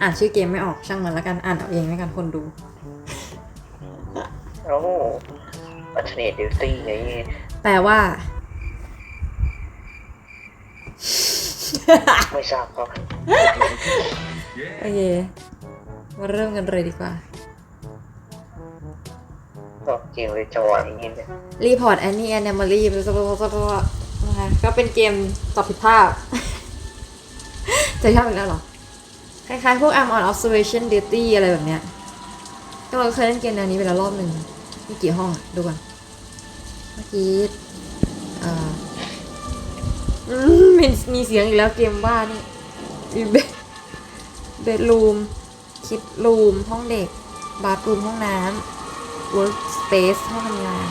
อ่านชื่อเกมไม่ออกช่างมันแล้วกันอ่านเอาเองแล้วกันคนดู โอ้อัลเทอร์เนทดิวตี้ไงแปลว่า ไม่ทราบครับ โอเค มาเริ่มกันเลยดีกว่า ก็เกมเลยจังหวะอย่างนี้เนี่ยรีพอร์ตแอนนี่แอนเนมอรี่ก็เป็นเกมตอบผิดภาพ จะชอบอีกแล้วเหรอ คล้ายๆพวก I'm on observation duty อะไรแบบเนี้ยก็เราเคยเล่นเกมแนวนี้ไปแล้วรอบหนึ่งมีกี่ห้องอะดูก่อนเมื่อกี้เอ่ออืมมีมีเสียงอีกแล้วเกมบ้านี่มีเบดเบดรูมคิดรูมห้องเด็ก บาร์รูมห้องน้ำ work space ห้องทำงาน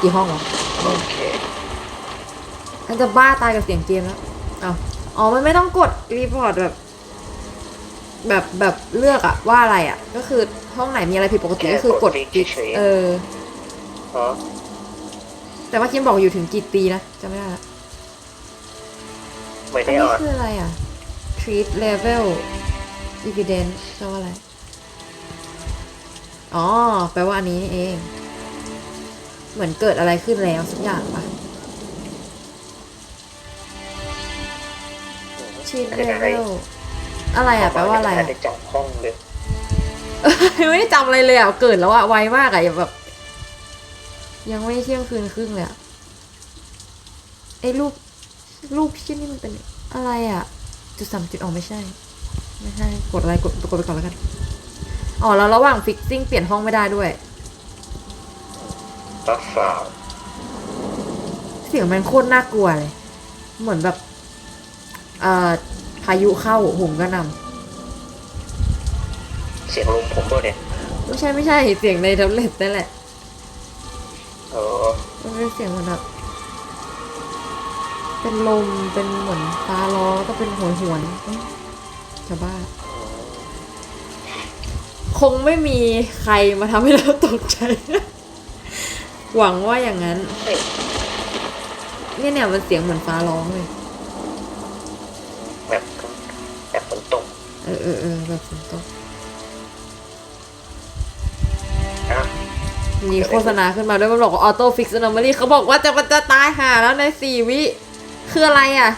กี่ห้องวะโอเคมันจะบ้าตายกับเสียงเกมแล้วอ้าวอ๋อมันไม่ต้องกดรีพอร์ตแบบ แบบแบบเลือกอะว่าอะไรอะก็คือห้องไหนมีอะไรผิดปกติก็คือกดกิ๊กเอออ๋อแต่ว่าคิมบอกอยู่ถึงกี่ปีนะจำไม่ได้ละไม่อันได้นี้อ่อนคืออะไรอะ treat level evidence แปลว่าอะไร อ๋อ แปลว่าอันนี้นี่เอง เหมือนเกิดอะไรขึ้นแล้วสักอย่างปะ treat level อะไรอะแปลว่าอะไรม่อะได้จับห้องเลย ไม่ได้จำอะไรเลยอะเกิดแล้วอะไวมากอะอย่าแบบ ยังไม่เที่ยงคืนครึ่งเลยอะไอ้รูปรูปชิ้นนี่มันเป็นอะไรอะ จุดสามจุดอ๋อไม่ใช่ ไม่ใช่กดอะไรกดกดไปก่อนแล้วกันอ๋อแล้วระหว่างฟิกซิ่งเปลี่ยนห้องไม่ได้ด้วย รับฝาวเสียงมันโคตรน่ากลัวเลย เหมือนแบบ เอ่อ พายุเข้าหุมก็นเสียงลมผมด้วยเนี่ยำไม่ใช่ไม่ใช่เสียงในแท็บเล็ตนั่นแหละ เออมันเป็นเสียงเหมือนแบบเป็นลม เป็นเหมือนฟ้าร้องแล้วก็เป็นหวนหวนๆเอ๊ะจะบ้า คงไม่มีใครมาทำให้เราตกใจ หวังว่าอย่างนั้นเฮ้ยเนี่ยเนี่ยมันเสียงเหมือนฟ้าร้องเลย แบบแบบฝนตก เออเออเออแบบฝนตกนะมีโฆษณาขึ้นมาด้วยมันบอกว่าออโต้ฟิกซ์นอม l y เขาบอกว่าจะมันจะตายห่าแล้วในสี่วิ คืออะไรอะ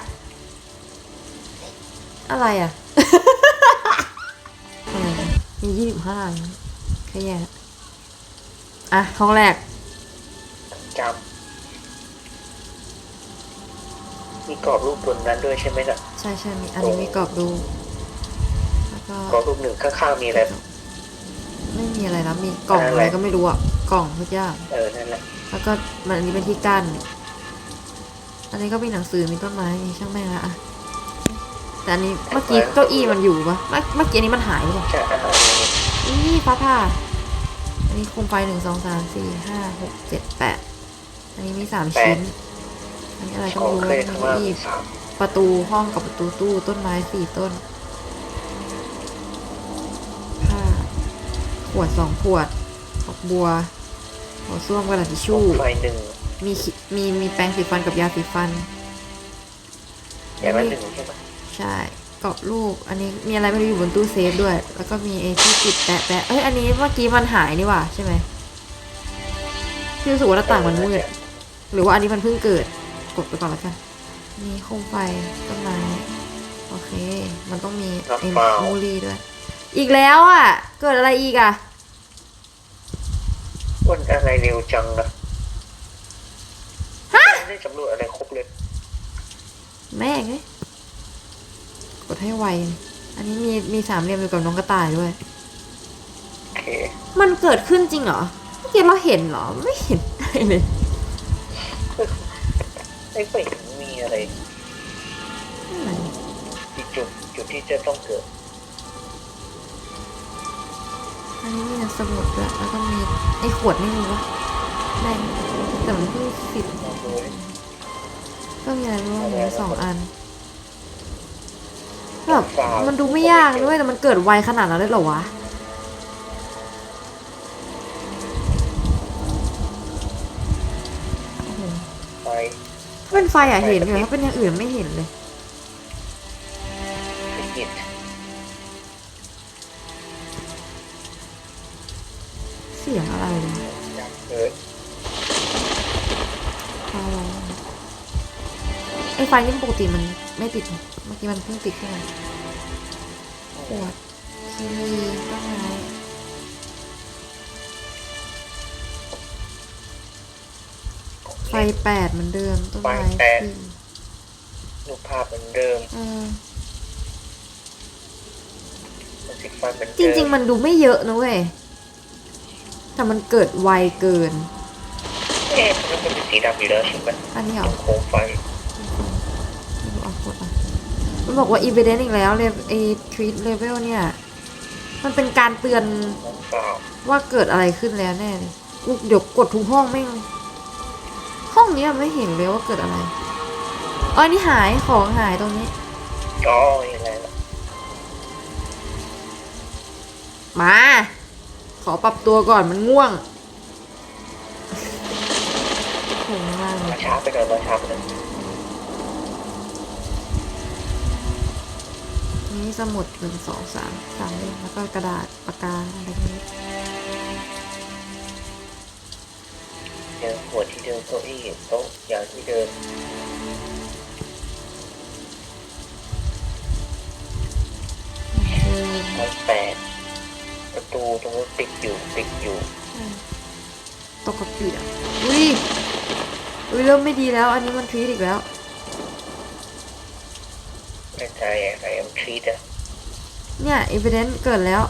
อะไรอะ อะไรนะมียี่สิบห้าแค่แย่ละอะห้องแรกจำมีกรอบรูปบนนั้นด้วยใช่ไหมล่ะ ใช่ใช่มีอันนี้มีกรอบดูแล้ว ก็กรอบรูปหนึ่งข้างๆมีอะไรไม่มีอะไรนะมีกล่องอะไรก็ไม่รู้อะกล่องทุกอย่างเออนั่นแหละแล้วก็มันอันนี้เป็นที่กั้นอันนี้ก็มีหนังสือมีต้นไม้มีช่างแม่งละอะแต่อันนี้เมื่อกี้เก้าอี้มันอยู่ปะเมื่อเมื่อกี้อันนี้มันหายไปเลยใช่อาหารนี่นี่ฟ้าผ่าอันนี้โคมไฟหนึ่งสองสามสี่ห้าหกเจ็ดแปดอันนี้มีสามชิ้น อันนี้อะไรก็โอไม่รู้เคแล้วข้างมีล่างอีมีกสามประตูห้องกับประตูตู้ต้นไม้สี่ต้น ขวดสองขวดดอกบัวหัวส้วมกระดาษทิชชู่ไฟหนึ่งมีขิมีมีแปรงสีฟันกับยาสีฟัน อย่างละหนึ่งใช่ไหมใช่กรอบรูปอันนี้มีอะไรไม่รู้อยู่บนตู้เซฟด้วย แล้วก็มีไอ้ที่ติดแปะแปะเอ้ยอันนี้เมื่อกี้มันหายนี่หว่าใช่ไหมพี่รู้สึกว่าหน้าต่างมันมืดหรือว่าอันนี้มันเพิ่งเกิด กดไปก่อนแล้วกัน มีโคมไฟต้นไม้โอเค มันต้องมีไอ้มูลี่ด้วย อีกแล้วอะ เกิดอะไรอีกอะวันอะไรเร็วจังนะไม่ได้สำรวจอะไรครบเลย แม่งเอ้ยกดให้ไว อันนี้มีมีสามเหลี่ยมอยู่กับน้องกระต่ายด้วย โอเค มันเกิดขึ้นจริงเหรอเมื่อกี้เราเห็นเหรอ ไม่เห็นอะไรเลย ไม่ไปเห็นมีอะไรอะไรอีกจุดจุดที่จะต้องเกิด อันนี้มีสมุดด้วยแล้วก็มีไอ้ขวดไม่มีวะแม่งแต่มันเพิ่งสิบลองดูดิก็มีอะไรบ้างมีสองอันแบบมันดูไม่ยากด้วยแต่มันเกิดไวขนาดนั้นเลยเหรอวะโอ้โหไฟถ้าเป็นไฟอะเห็นอยู่ถ้าเป็นอย่างอื่นไม่เห็นเลย สียงอะไรเนี่ยจับเออฟ้าร้องไอ้ไฟนี่ปกติมันไม่ติดนะเมื่อกี้มันเพิ่งติดขึ้นมาปวดคีย์ต้นไม้ไฟแปดเหมือนเดิมต้นไม้สี่รูปภาพเหมือนเดิมเออมันสิไฟเหมือนจเดิมริงๆมันดูไม่เยอะนะเว้ย แต่มันเกิดไวเกิน เอ๊ะมันเป็นสีดำอยู่แล้วใช่ไหมอันนี้ตเหรรองโค้งไฟไม่รู้เอากดอะมันบอกว่า evidence อีกแล้วเลยไอ้ treat level เนี่ย มันเป็นการเตือนน้องเปล่าว่าเกิดอะไรขึ้นแล้วแน่เลยอุ๊ยเดี๋ยวกดทุกห้องแม่งห้องเนี้ยไม่เห็นเลยว่าเกิดอะไรอ๋ออันนี่หายของหายตรงนี้อ๋อยังไงล่ะมา ขอปรับตัวก่อนมันง่วงโหมากเลมายช้าไปหน่อยมาช้าไปหน่อยนี่สมุดหนึ่งสองสามสามเล่มแล้วก็กระดาษปากกาอะไรพวกนี้เดินหัวที่เดิมเก้าอี้โต๊ะอย่างที่เดิมเออชั้นแปด ประตูตรงนู้นปิดอยู่ปิดอยู่ตกกระเปียกอุ้ยอุ้ยเริ่มไม่ดีแล้ว อันนี้มันทวีตอีกแล้วแน่ใจอะไรแอมทรีตอะเนี่ย evidence เกิดแล้ว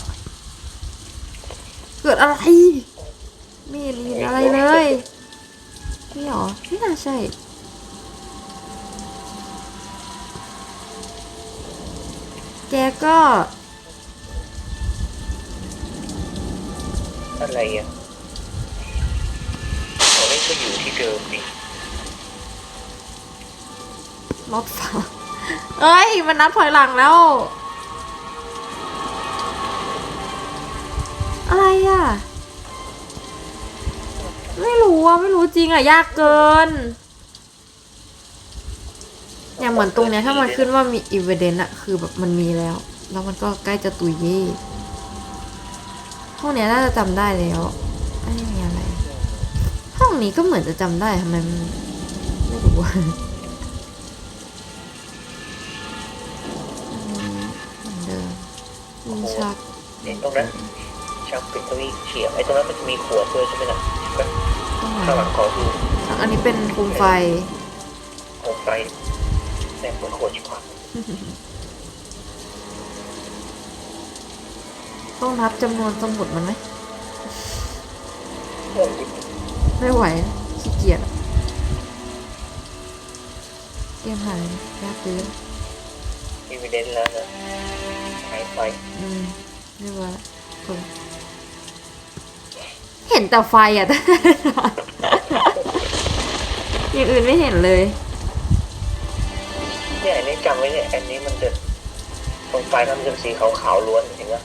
เกิดอะไรไม่เห็นเห็นอะไรเลยนี่หรอไม่น่าใช่แกก็ อะไรอะเขาไม่ก็อยู่ที่เดิมดิลดฟ้าเอ้ย มันนับถอยหลังแล้ว อะไรอะ ไม่รู้อะ ไม่รู้จริงอะ ยากเกิน อย่างเหมือนตรงเนี้ยถ้ามันขึ้นว่ามี evidence อะคือแบบมันมีแล้ว แล้วมันก็ใกล้จะตุยเย่ ห้องเนี้ยน่าจะจำได้แล้วไม่มีอะไร ห้องนี้ก็เหมือนจะจำได้ทำไมมันไม่รู้อะอันนี้เหมือนเดิมมีชักเนี่ยตรงนั้นช่างปิดเก้าอี้เฉียบไอ้ตรงนั้นมันจะมีขวดด้วยใช่ไหมล่ะก็ตรงไหนข้างหลังขอดูอันนี้เป็นโคมไฟโคมไฟแต่เหมือนขวดชิบหาย ต้องนับจำนวนสมุดมันไหมเรื่องไม่ไหวนะขี้เกียจอะเกมหายยากเกินอีเวนต์แล้วนะหายไปอืมไม่ไหวละคนเห็นแต่ไฟอะอย่างอื่นไม่เห็นเลยเนี่ยอันนี้จำไว้เนี่ยอันนี้มันจะตรงไฟมันจะเป็นสีขาวๆล้วนเห็นไหม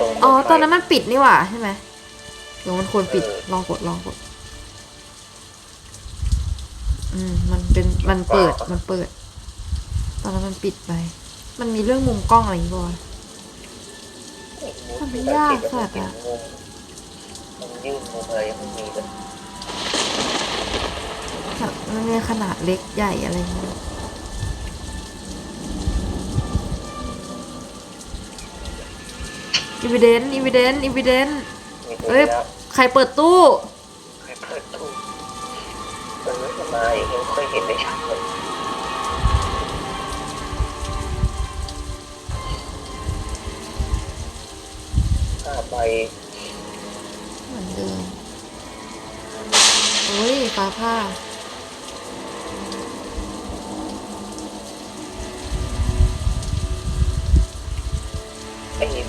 ตรงโคมอ๋อไฟตอนนั้นมันปิดนี่หว่าใช่ไหมเดี๋ยวมันควรปิดเออลองกด ลองกด อืม มันเป็น มันเปิด มันเปิด ตอนนั้นมันปิดไป มันมีเรื่องมุมกล้องอะไรอย่างงี้ป่ะวะมันยากสัตว์อะมุมมันยื่นมุมอะไรยังไม่มีเลยแบบมันมีขนาดเล็กใหญ่อะไรอย่างเงี้ย อีวิเดนอีวิเดนอีวิเดนมีเอ้ยแล้วใครเปิดตู้ใครเปิดตู้มันไม่จะมาอย่างนี้ไม่ค่อยเห็นได้ชัดเลยห้าใบเหมือนเดิมโอ้ยฟ้าผ้า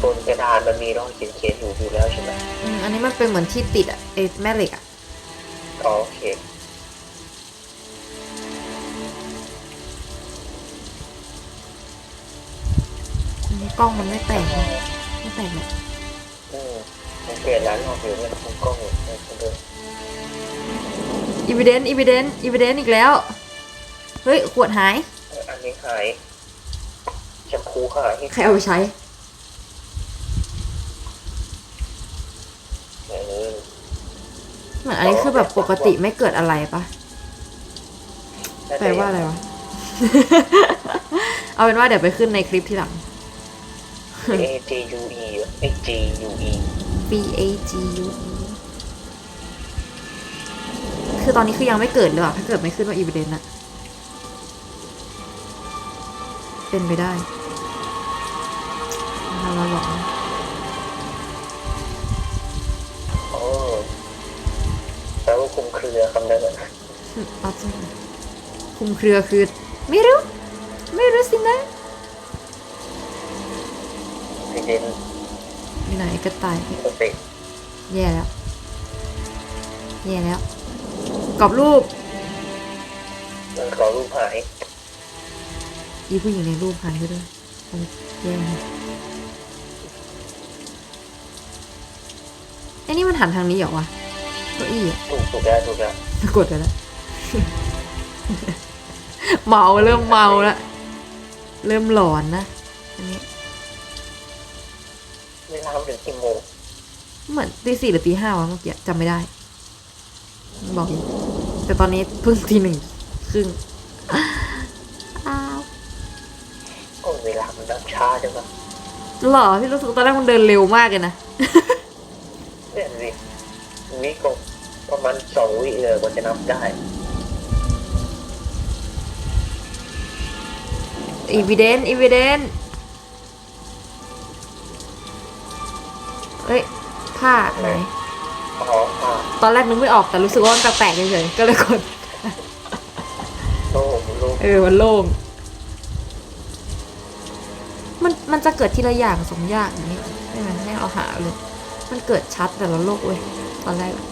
บนกระดานมันมีรอยเขียนๆอยู่อยู่แล้วใช่ไหมอืมอันนี้มันเป็นเหมือนที่ติดอะไอแม่เหล็กอะอ๋อโอเคอันนี้กล้องมันไม่แตกนะไม่แตกเลยอืมมันเปลี่ยนร้านรอบอยู่เนี่ยมุมกล้องอยู่ในคอนโดอีวิเดนอีวิเดนอีวิเดนอีกแล้ว เฮ้ย ขวดหาย เอออันนี้หายแชมพูหาย ใครเอาไปใช้ เหมือนอันนี้คือแบบปกติไม่เกิดอะไรปะแปลว่าอะไรวะ เอาเป็นว่าเดี๋ยวไปขึ้นในคลิปที่หลังเอ G U E ไอ G U E B A G U E คือตอนนี้คือยังไม่เกิดเลยอะถ้าเกิดไม่ขึ้นว่าอีเวนต์อะเป็นไปได้เราเราหลอน รือคำนั้นนะเอาจริงคุมเครือคือ ไม่รู้ ไม่รู้สินะพี่เด่นอยู่ไหนกระต่ายสติแย่แล้วแย่แล้วกรอบรูป มันขอรูปหายอีผู้หญิงในรูปหายไปด้วยโอ้แย่นะไอ้นี่มันหันทางนี้เหรอวะ เก้าอี้อะถูกถูกแล้วถูกแล้วกดไปแล้ว เมาเริ่มเมาแล้วเริ่มหลอนนะอันนี้เวลามันถึงกี่โมงเหมือนตีสี่หรือตีห้าวะเมื่อกี้จำไม่ได้ บอกอยู่แต่ตอนนี้เพิ่งตีหนึ่งครึ่งอ้าวโอ้เวลามันดับช้าจังวะหรอพี่รู้สึกตอนแรกมันเดินเร็วมากเลยนะเนี่ยสิ วิก็ประมาณสองวิเลยกว่าจะนับได้ อีวิเดนอีวิเดนเอ้ยผ้าไหนอ๋ออ่าตอนแรกนึกไม่ออกแต่รู้สึกว่ามันแปลกๆเฉยๆก็เลยกดโล่งโล่งเออมันโล่งมันมันจะเกิดทีละอย่างสองอย่างอย่างนี้ใช่ไหมให้เราหาเลย มันเกิดชัดแต่ละโลกเว้ย ตอนแรกอะ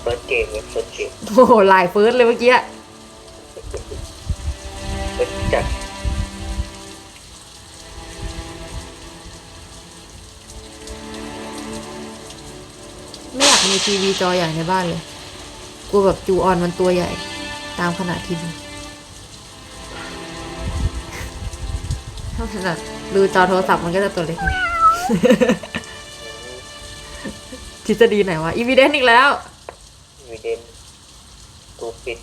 เฟิร์สเกมเนี่ยเฟิร์สเกมโอ้โหหลายเฟิร์สเลยเมื่อกี้อะเฟิร์สจัดไม่อยากมีทีวีจอใหญ่ในบ้านเลยกลัวแบบจูออนมันตัวใหญ่ ตามขนาดทีวีถ้าขนาดดูจอโทรศัพท์มันก็จะตัวเล็ก ทฤษฎีไหนวะอีวีเดนอีกแล้ววีเดนตูปิด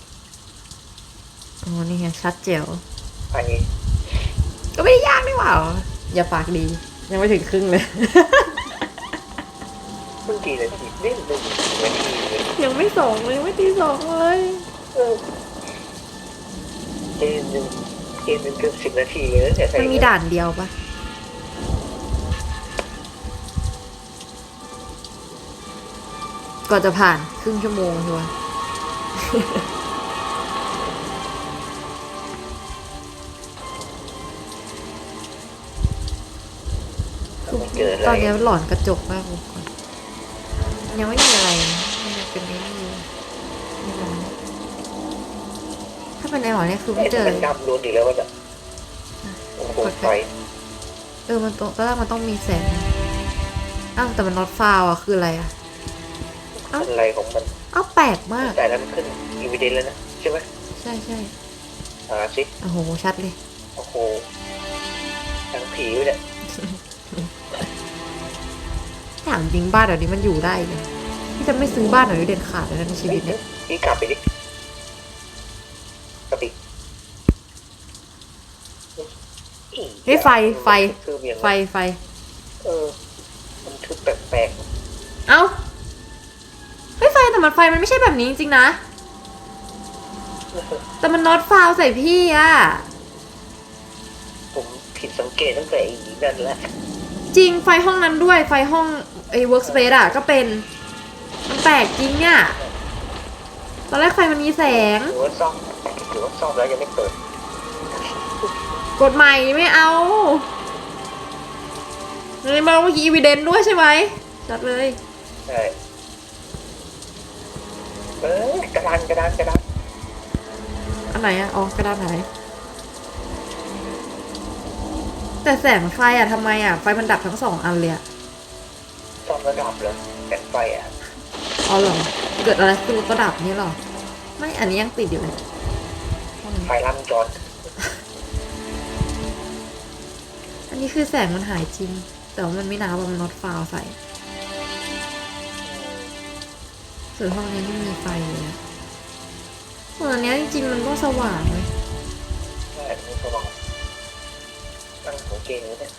โอ้นี่ไงชัดเจ๋วไปก็ไม่ได้ยากนี่หว่าอย่าปากดี ยังไม่ถึงครึ่งเลยเพิ่งกี่นาทีเล่นหนึ่งนาทีเลยยังไม่สองเลยยังไม่ตีสองเลยเออเกมหนึ่งเกมหนึ่งเกือบสิบนาทีเลยนะเนี่ยมันมีด่านเดียวปะ ก่อนจะผ่านครึ่งชั่วโมงใช่ปะมันเกิดอะตอนไรนี้หลอนกระจกมากเลยก่อนยังไม่มีอะไรมันยังเป็นไอ้นี่อยู่ไม่เป็นไรถ้าเป็นไอหมอเนี่ยคือไม่เอ๊ะเจอมันดำล้วนอีกแล้ววะเนี่ยโอ้โหไฟเออมันต้องตอนแรกมันต้องมีแสงนะอ้าวแต่มันน็อตฟาวอะคืออะไรอะเอ้าอะไรของมันอ้าวแปลกมากแต่นั้นขึ้นอีวิเดนแล้วนะใช่ไหมใช่ใช่หาสิโอ้โหชัดเลยโอ้โหทั้งผีด้วยเนี่ยถามจริงบ้านเดี๋ยวนี้มันอยู่ได้เลยที่จะไม่ซื้อบ้านเดี๋ยวนี้เด็ดขาดเลยนะในชีวิตเนี่ยพี่กลับไปดิกลับไปเฮ้ยไฟไฟคือเมียงไฟไฟ เออ มันทึบแปลกเอ้าเฮ้ยไฟ แต่มันไฟมันไม่ใช่แบบนี้จริงๆนะๆแต่มันน็อตฟาวใส่พี่อะผมผิดสังเกตตั้งแต่อีนั่นแหละจริงไฟห้องนั้นด้วยไฟห้องไอ้เวิร์กสเปซอะก็เป็น มันแปลกจริงเนี่ย ตอนแรกไฟมันมีแสง หรือว่าซ่อมหรือว่าซ่อมแล้วยังไม่เปิดกดใหม่ไม่เอาเลยมาเมื่อกี้อีวิเดนด้วยใช่ไหมชัดเลย ใช่ เออกระดานกระดานกระดานอันไหนอะอ๋อกระดาษไหน แต่แสงไฟอะทำไมอะไฟมันดับทั้งสองอันเลยอะซ่อมระดับเลยแต่ไฟอะอ๋อเหรอ เกิดอะไรขึ้นก็ดับนี่เหรอ ไม่อันนี้ยังติดอยู่เลยไฟลันจรอันนี้คือแสงมันหายจริง แต่ว่ามันไม่นาว่ามันน็อตฟาวใส่ ส่วนห้องนี้ไม่มีไฟเลยอะส่วนอันเนี้ยจริงๆมันก็สว่างเลยใช่ไม่สว่างตั้งของเกมนี้เนี่ย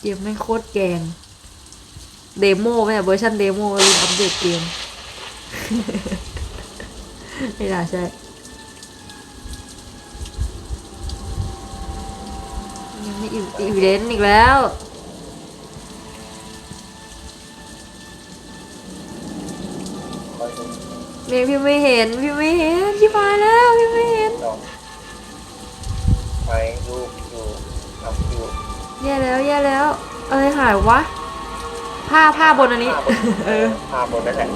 เกมไม่งโคตรแกง เดโมไหมอะเวอร์ชันเดโมลืมอัปเดตเกม ไม่น่าใช่ยังไม่อีอีเวนต์อีกแล้ว เมย์พี่ไม่เห็นพี่ไม่เห็นที่มาแล้วพี่ไม่เห็นลองไปรูปอยู่ทำอยู่แย่แล้วแย่แล้วอะไรหายวะ ผ้าผ้าบนอันนี้ภาพบนเออภาพบนนั่นแหละ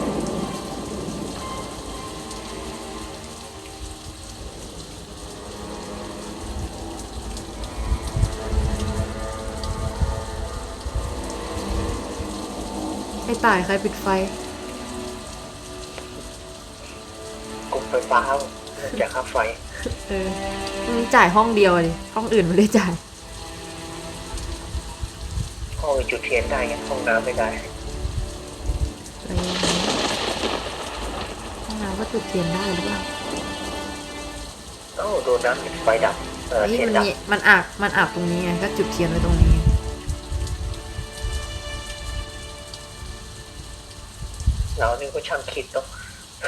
ไอ้ตายใครปิดไฟ ไฟฟ้าจากค่าไฟเออมึงจ่ายห้องเดียวดิห้องอื่นไม่ได้จ่าย ห้องมีจุดเทียนได้ไงห้องน้ำไม่ได้อะไรอย่างเงี้ยห้องน้ำก็จุดเทียนได้หรือเปล่าเอ้าโดนน้ำปิดไฟดับเออนี่เทียนมันดับมีมันอาบมันอาบตรงนี้ไงก็จุดเทียนไว้ตรงนี้ไงเรานี่ก็ช่างคิดเนาะ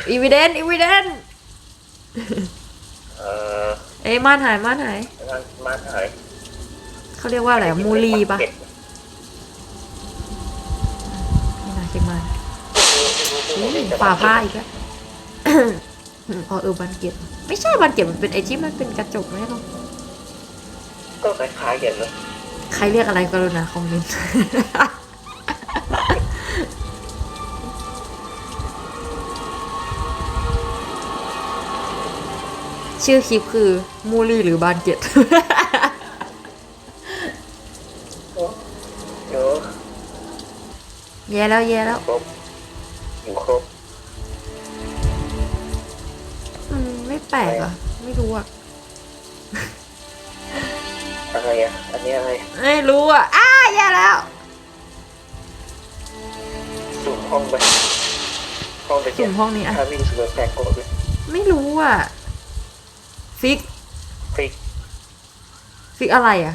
อีวิเดนอีวิเดน เออเอ้ยม่านหายม่านหายมันมันหายเขาเรียกว่าอะไรอะมูลีปะเก็บไม่น่าใช่ม่านไม่รู้ไม่รู้ไม่รู้นี่แต่ฝาว่ผ้าอีกแล้ว อ๋อเออบันเก็ตไม่ใช่บันเก็ตมันเป็นไอที่มันเป็นกระจกไม่ใช่หรอก็คล้ายๆกันเลยใครเรียกอะไรกรุณาคอมเมนต์ ชื่อคลิปคือมูลี่หรือบานเก็ตเดี๋ยวแย่แล้วแย่แล้วครบอยู่ครบอืมไม่แปลกอะ ไม่รู้อะอะไรอะ อันนี้อะไรไม่รู้อะอ้าแย่แล้วสุ่มห้องไปห้องไปเจ็สุ่มห้องนี้อะถ้าวิ่งสวนแปลกโกรธเลยไม่รู้อะ ฟิก ฟิกฟิกอะไรอะ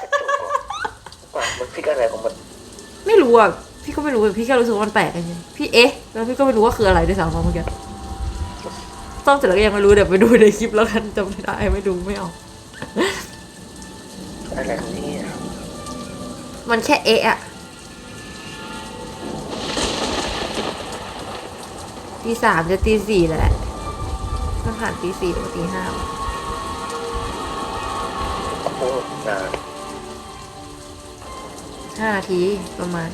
กระจกว่ามันฟิกอะไรของมันไม่รู้อะ พี่ก็ไม่รู้ พี่แค่รู้สึกว่ามันแปลกเฉยๆพี่เอ๊ะ แล้วพี่ก็ไม่รู้ว่าคืออะไรด้วยซ้ำเมื่อกี้ซ่อมเสร็จแล้วก็ยังไม่รู้เดี๋ยวไปดูในคลิปแล้วกันจำไม่ได้ไม่ดูไม่ออกอะไรของนี่อะมันแค่เอะอะตีสามจะตีสี่แล้วแหละ มันผ่านตีสี่หรือว่าตีห้าวะโอ้โหนานห้านาทีประมาณ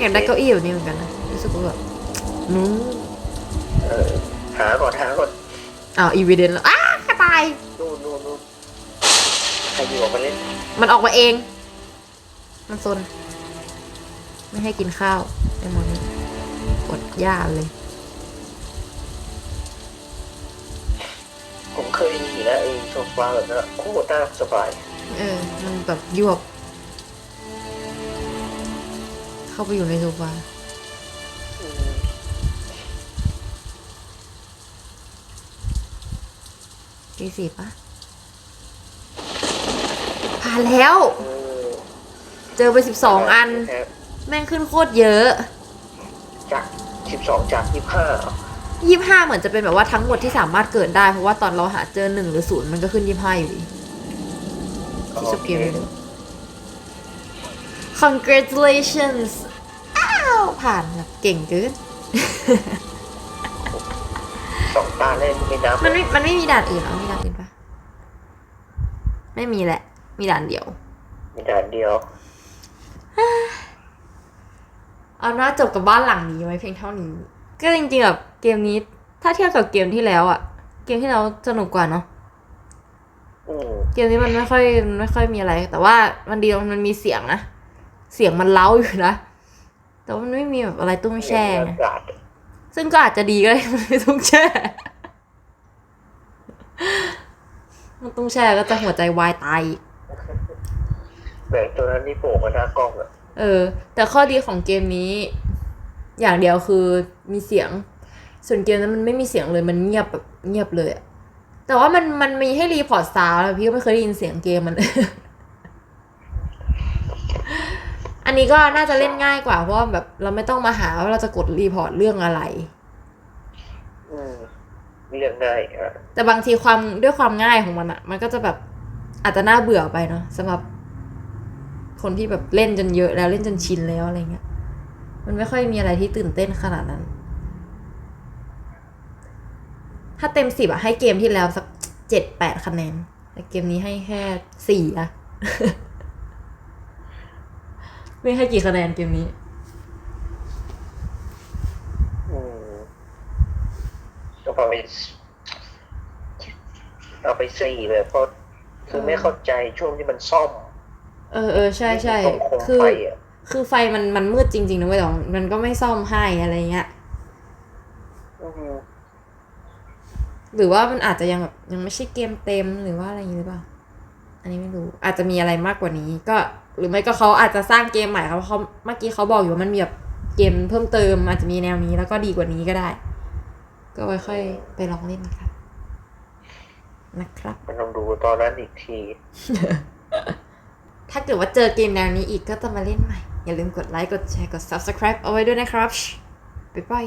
อยากได้เก้าอี้แบบนี้เหมือนกันนะรู้สึกว่าแบบนู้เออหาก่อนหาก่อนอ้าวอีวีเดนแล้วอ้ากระต่าย นู่นนู่นนู่นใครอยู่ออกมาเล่นมันออกมาเอง มันซน ไม่ให้กินข้าวไอ้หมอนี่กดย่าเลย ผมเคยมีแล้วไอ้โซฟาแบบนั้นอะโคตรน่าสบาย เออ มันแบบยวบ เข้าไปอยู่ในโซฟาอืมตีสี่ปะผ่านแล้วเออเจอไปสิบสองอันแท้ แม่งขึ้นโคตรเยอะจากสิบสองจากยี่ห้ายี่ห้าเหมือนจะเป็นแบบว่าทั้งหมดที่สามารถเกิดได้ เพราะว่าตอนเราหาเจอหนึ่งหรือศูนย์มันก็ขึ้นยี่ห้าอยู่ดีที่สเกลเลยดู congratulations อ้าวผ่านแบบเก่งเกินสองตาเล่นไม่นับมันไม่มันไม่มีด่านอื่นเหรอมีด่านอื่นปะไม่มีแหละ มีด่านเดียว มีด่านเดียว เอาหน้าจบกับบ้านหลังนี้ไว้เพียงเท่านี้ ก็จริงๆแบบเกมนี้ ถ้าเทียบกับเกมที่แล้วอะเกมที่แล้วสนุกกว่าเนาะอืมเกมนี้มันไม่ค่อยมันไม่ค่อยมีอะไร แต่ว่ามันดีตรงมันมีเสียงนะ เสียงมันเล้าอยู่นะแต่ว่ามันไม่มีแบบอะไรตุ้งแช่ไงอากาศซึ่งก็อาจจะดีก็ได้มันไม่ตุ้งแช่มันตุ้งแช่ก็จะหัวใจวายตายอีกแบบตัวนั้นนี่โผล่มาหน้ากล้องอะ เออ แต่ข้อดีของเกมนี้ อย่างเดียวคือมีเสียง ส่วนเกมนั้นมันไม่มีเสียงเลยมันเงียบแบบเงียบเลยอะแต่ว่ามันมันมีให้รีพอร์ตซาวด์แล้วพี่ก็ไม่เคยได้ยินเสียงเกมมัน อันนี้ก็น่าจะเล่นง่ายกว่า เพราะว่าแบบเราไม่ต้องมาหาว่าเราจะกดรีพอร์ตเรื่องอะไรอืมเรียกง่ายอะแต่บางทีความด้วยความง่ายของมันอะมันก็จะแบบอาจจะน่าเบื่อไปเนาะสำหรับ คนที่แบบเล่นจนเยอะแล้วเล่นจนชินแล้วอะไรเงี้ย มันไม่ค่อยมีอะไรที่ตื่นเต้นขนาดนั้น ถ้าเต็มสิบอะให้เกมที่แล้วสักเจ็ดแปดคะแนนแต่เกมนี้ให้แค่สี่อะไม่ให้กี่คะแนนเกมนี้ก็เอาไปเอาไปสี่เลยเพราะคือไม่เข้าใจช่วงที่มันซ่อม เออเออใช่ใช่ตรงโคมคือไฟอะคือไฟมันมันมืดจริงๆนะเว้ยแต่ว่ามันก็ไม่ซ่อมให้อะไรเงี้ยอืมหรือว่ามันอาจจะยังแบบยังไม่ใช่เกมเต็มหรือว่าอะไรอย่างนี้หรือเปล่า อันนี้ไม่รู้ อาจจะมีอะไรมากกว่านี้ ก็หรือไม่ก็เขาอาจจะสร้างเกมใหม่เขาเขาเมื่อกี้เขาบอกอยู่ว่ามันมีแบบเกมเพิ่มเติม อาจจะมีแนวนี้แล้วก็ดีกว่านี้ก็ได้ ก็ไว้ค่อยไปลองเล่นนะครับนะครับมันต้องดูตอนนั้นอีกที ถ้าเกิดว่าเจอเกมแนวนี้อีกก็จะมาเล่นใหม่ อย่าลืมกดไลค์ กดแชร์ กด subscribe เอาไว้ด้วยนะครับ บ๊ายบาย